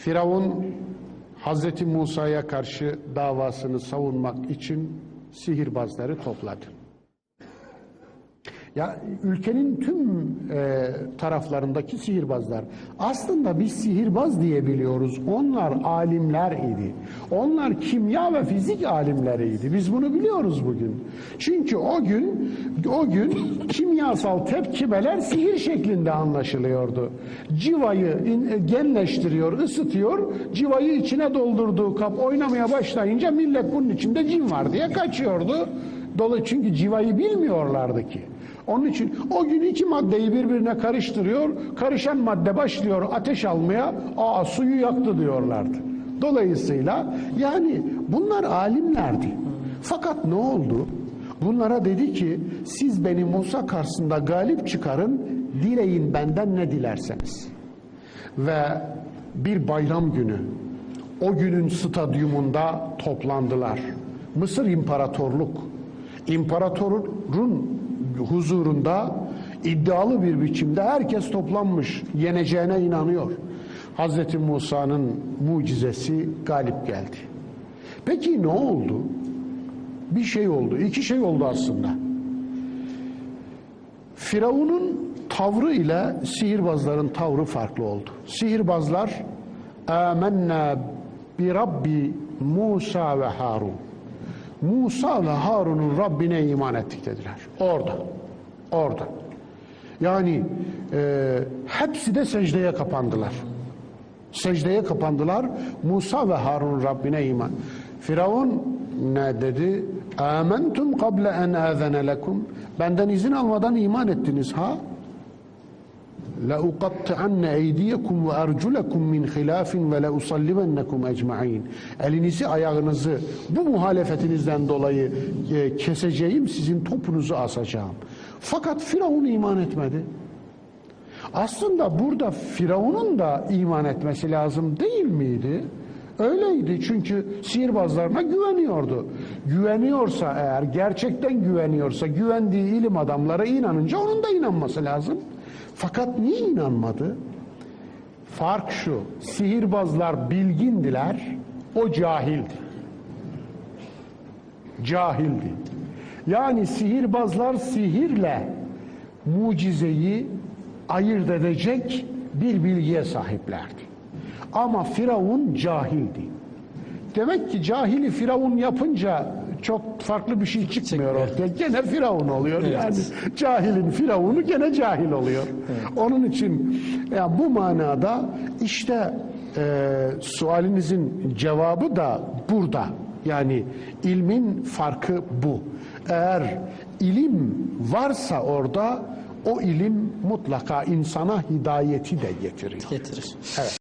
Firavun Hazreti Musa'ya karşı davasını savunmak için sihirbazları topladı. Ya ülkenin tüm e, taraflarındaki sihirbazlar. Aslında biz sihirbaz diye biliyoruz. Onlar alimler idi. Onlar kimya ve fizik alimleriydi. Biz bunu biliyoruz bugün. Çünkü o gün o gün kimyasal tepkimeler sihir şeklinde anlaşılıyordu. Civayı in- genleştiriyor, ısıtıyor. Civayı içine doldurduğu kap oynamaya başlayınca millet bunun içinde cin var diye kaçıyordu. Dolayı çünkü civayı bilmiyorlardı ki. Onun için o gün iki maddeyi birbirine karıştırıyor. Karışan madde başlıyor ateş almaya. Aa suyu yaktı diyorlardı. Dolayısıyla yani bunlar alimlerdi. Fakat ne oldu? Bunlara dedi ki siz beni Musa karşısında galip çıkarın. Dileyin benden ne dilerseniz. Ve bir bayram günü o günün stadyumunda toplandılar. Mısır İmparatorluk İmparatorun huzurunda iddialı bir biçimde herkes toplanmış, yeneceğine inanıyor. Hazreti Musa'nın mucizesi galip geldi. Peki ne oldu? Bir şey oldu, iki şey oldu aslında. Firavun'un tavrı ile sihirbazların tavrı farklı oldu. Sihirbazlar "Âmennâ bi Rabbi Musa ve Harun." Musa ve Harun'un Rabbine iman ettik dediler. Orada. Orada. Yani e, hepsi de secdeye kapandılar. Secdeye kapandılar. Musa ve Harun Rabbine iman. Firavun ne dedi? Âmentum kable en âzene lekum. Benden izin almadan iman ettiniz ha? لَاُقَطِّعَنَّ اَيْدِيَكُمْ وَاَرْجُلَكُمْ مِنْ خِلَافٍ وَلَاُصَلِّمَنَّكُمْ اَجْمَعِينَ Elinizi ayağınızı bu muhalefetinizden dolayı e, keseceğim, sizin topunuzu asacağım. Fakat Firavun iman etmedi. Aslında burada Firavun'un da iman etmesi lazım değil miydi? Öyleydi çünkü sihirbazlarına güveniyordu. Güveniyorsa eğer, gerçekten güveniyorsa, güvendiği ilim adamlara inanınca onun da inanması lazım. Fakat niye inanmadı? Fark şu, sihirbazlar bilgindiler, o cahildi. Cahildi. Yani sihirbazlar sihirle mucizeyi ayırt edecek bir bilgiye sahiplerdi. Ama Firavun cahildi. Demek ki cahili Firavun yapınca çok farklı bir şey çıkmıyor ortaya. Gene Firavun oluyor. Yani cahilin Firavunu gene cahil oluyor. Onun için ya bu manada işte e, sualinizin cevabı da burada. Yani ilmin farkı bu. Eğer ilim varsa orada o ilim mutlaka insana hidayeti de getirir. getirir. Evet.